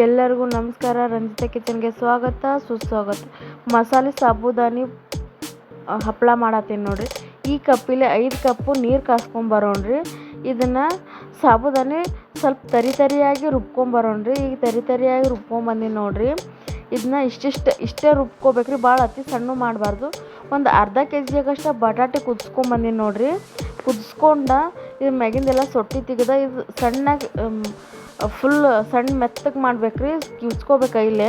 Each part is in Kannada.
ಎಲ್ಲರಿಗೂ ನಮಸ್ಕಾರ. ರಂಜಿತಾ ಕಿಚನ್ಗೆ ಸ್ವಾಗತ, ಸುಸ್ವಾಗತ. ಮಸಾಲೆ ಸಾಬುದಾನಿ ಹಪ್ಪಳ ಮಾಡತ್ತೀನಿ ನೋಡ್ರಿ. ಈ ಕಪ್ಪಿಲೆ ಐದು ಕಪ್ಪು ನೀರು ಕಾಸ್ಕೊಂಬರೋಣ್ರಿ. ಇದನ್ನು ಸಾಬುದಾನಿ ಸ್ವಲ್ಪ ತರಿ ತರಿಯಾಗಿ ರುಬ್ಕೊಂಬರೋಣ್ರಿ. ಈಗ ತರಿ ತರಿಯಾಗಿ ರುಬ್ಕೊಂಬಂದಿನಿ ನೋಡ್ರಿ. ಇದನ್ನ ಇಷ್ಟಿಷ್ಟು, ಇಷ್ಟೇ ರುಬ್ಕೋಬೇಕ್ರಿ. ಭಾಳ ಅತಿ ಸಣ್ಣ ಮಾಡಬಾರ್ದು. ಒಂದು ಅರ್ಧ ಕೆ ಜಿಯಾಗಷ್ಟು ಬಟಾಟೆ ಕುದಿಸ್ಕೊಂಬಂದಿನಿ ನೋಡ್ರಿ. ಕುದಿಸ್ಕೊಂಡ ಇದು ಮ್ಯಾಗಿಂದೆಲ್ಲ ಸೊಟ್ಟಿ ತೆಗೆದ ಇದು ಸಣ್ಣಗೆ ಫುಲ್ ಸಣ್ಣ ಮೆತ್ತಗೆ ಮಾಡ್ಬೇಕ್ರಿ. ಕಿವ್ಚ್ಕೋಬೇಕು ಕೈಲೇ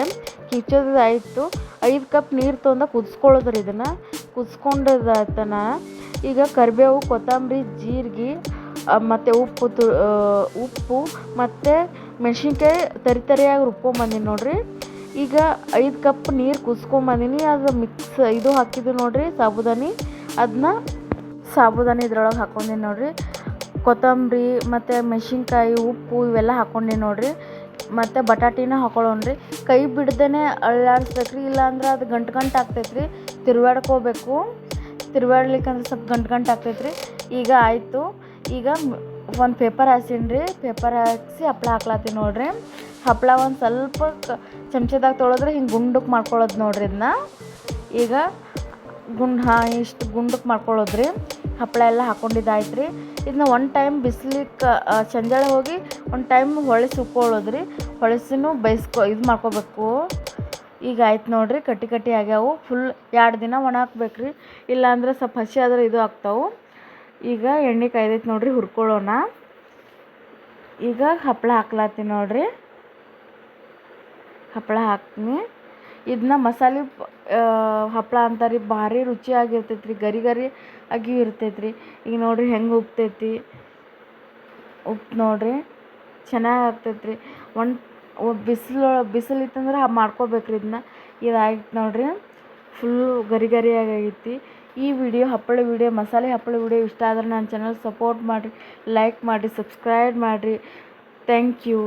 ಕಿಚ್ಚೋದು ಆಯಿತು. ಐದು ಕಪ್ ನೀರು ತೊಗೊಂಡು ಕುದಿಸ್ಕೊಳ್ಳೋದ್ರಿ ಇದನ್ನು. ಕುದಿಸ್ಕೊಂಡದಾಯ್ತನ ಈಗ ಕರಿಬೇವು, ಕೊತ್ತಂಬರಿ, ಜೀರಿಗೆ ಮತ್ತು ಉಪ್ಪು ತು ಉಪ್ಪು, ಮತ್ತು ಮೆಣಸಿನ್ಕಾಯಿ ತರಿ ತರಿಯಾಗಿ ರುಬ್ಕೊಂಬಂದಿನಿ ನೋಡ್ರಿ. ಈಗ ಐದು ಕಪ್ ನೀರು ಕುದಿಸ್ಕೊಂಬಂದಿನಿ ಅದು ಮಿಕ್ಸ್ ಇದು ಹಾಕಿದ್ದು ನೋಡಿರಿ, ಸಾಬುದಾನಿ. ಅದನ್ನ ಸಾಬುದಾನಿ ಇದ್ರೊಳಗೆ ಹಾಕೊಂಡಿನಿ ನೋಡ್ರಿ. ಕೊತ್ತಂಬರಿ ಮತ್ತು ಮೆಣಸಿನ್ಕಾಯಿ, ಉಪ್ಪು ಇವೆಲ್ಲ ಹಾಕ್ಕೊಂಡೀನಿ ನೋಡಿರಿ. ಮತ್ತು ಬಟಾಟಿನ ಹಾಕೊಳ್ಳೋಣ್ರಿ. ಕೈ ಬಿಡ್ದೇ ಅಳ್ಳಾಡ್ಸ್ಬೇಕ್ರಿ, ಇಲ್ಲಾಂದ್ರೆ ಅದು ಗಂಟು ಗಂಟು ಆಗ್ತೈತೆ ರೀ ತಿರ್ವಾಡ್ಕೋಬೇಕು ತಿರುವಾಡ್ಲಿಕ್ಕಂದ್ರೆ ಸ್ವಲ್ಪ ಗಂಟು ಗಂಟು ಆಗ್ತೈತ್ರಿ. ಈಗ ಆಯಿತು. ಈಗ ಒಂದು ಪೇಪರ್ ಹಾಸೀನಿ ಪೇಪರ್ ಹಾಕ್ಸಿ ಹಪ್ಳ ಹಾಕ್ಲತ್ತೀನಿ ನೋಡಿರಿ. ಹಪ್ಪಳ ಒಂದು ಸ್ವಲ್ಪ ಚಮಚದಾಗ ತೊಳೆದ್ರೆ ಹಿಂಗೆ ಗುಂಡಕ್ಕೆ ಮಾಡ್ಕೊಳ್ಳೋದು ನೋಡ್ರಿ ಇದನ್ನ ಈಗ ಗುಂಡು ಹಾಂ, ಇಷ್ಟು ಗುಂಡಕ್ಕೆ ಮಾಡ್ಕೊಳ್ಳೋದ್ರಿ. ಹಪ್ಪಳ ಎಲ್ಲ ಹಾಕ್ಕೊಂಡಿದ್ದಾಯ್ತು ರೀ ಇದನ್ನ ಒಂದು ಟೈಮ್ ಬಿಸಿಲಿಕ್ಕೆ ಚಂಜಾಳ ಹೋಗಿ ಒಂದು ಟೈಮ್ ಹೊಳಿಸಿ ಉಕ್ಕೊಳ್ಳೋದ್ರಿ ಹೊಳಸಿನೂ ಬೇಯಿಸ್ಕೊ, ಇದು ಮಾಡ್ಕೋಬೇಕು. ಈಗ ಆಯ್ತು ನೋಡಿರಿ, ಕಟ್ಟಿ ಕಟ್ಟಿ ಆಗ್ಯಾವು. ಫುಲ್ ಎರಡು ದಿನ ಒಣ ಹಾಕ್ಬೇಕು ರೀ ಇಲ್ಲಾಂದ್ರೆ ಸ್ವಲ್ಪ ಹಸಿ ಆದ್ರೆ ಇದು ಆಗ್ತಾವೆ. ಈಗ ಎಣ್ಣೆ ಕಾಯ್ದೈತೆ ನೋಡ್ರಿ, ಹುರ್ಕೊಳ್ಳೋಣ. ಈಗ ಹಪ್ಪಳ ಹಾಕ್ಲತ್ತೀನಿ ನೋಡ್ರಿ. ಹಪ್ಪಳ ಹಾಕ್ತೀನಿ ಇದನ್ನ ಮಸಾಲೆ ಹಪ್ಪಳ ಅಂತಾರೆ, ಭಾರಿ ರುಚಿಯಾಗಿರ್ತೈತೆ ರೀ ಗರಿ ಗರಿ ಆಗಿ ಇರ್ತೈತೆ ರೀ ಈಗ ನೋಡಿರಿ ಹೆಂಗೆ ಉಪ್ತೈತಿ. ಉಪ್ಪು ನೋಡಿರಿ, ಚೆನ್ನಾಗಿ ಆಗ್ತೈತೆ ರೀ ಒಂದು ಬಿಸಿಲು ಇತ್ತಂದ್ರೆ ಮಾಡ್ಕೋಬೇಕ್ರಿ ಇದನ್ನ ಇದಾಗಿತ್ತು ನೋಡಿರಿ ಫುಲ್ಲು ಗರಿ ಗರಿಯಾಗಿ ಆಗೈತಿ. ಈ ವಿಡಿಯೋ, ಹಪ್ಪಳ ವಿಡಿಯೋ, ಮಸಾಲೆ ಹಪ್ಪಳ ವಿಡಿಯೋ ಇಷ್ಟ ಆದರೆ ನನ್ನ ಚಾನಲ್ ಸಪೋರ್ಟ್ ಮಾಡಿರಿ ಲೈಕ್ ಮಾಡಿರಿ ಸಬ್ಸ್ಕ್ರೈಬ್ ಮಾಡಿರಿ. Thank you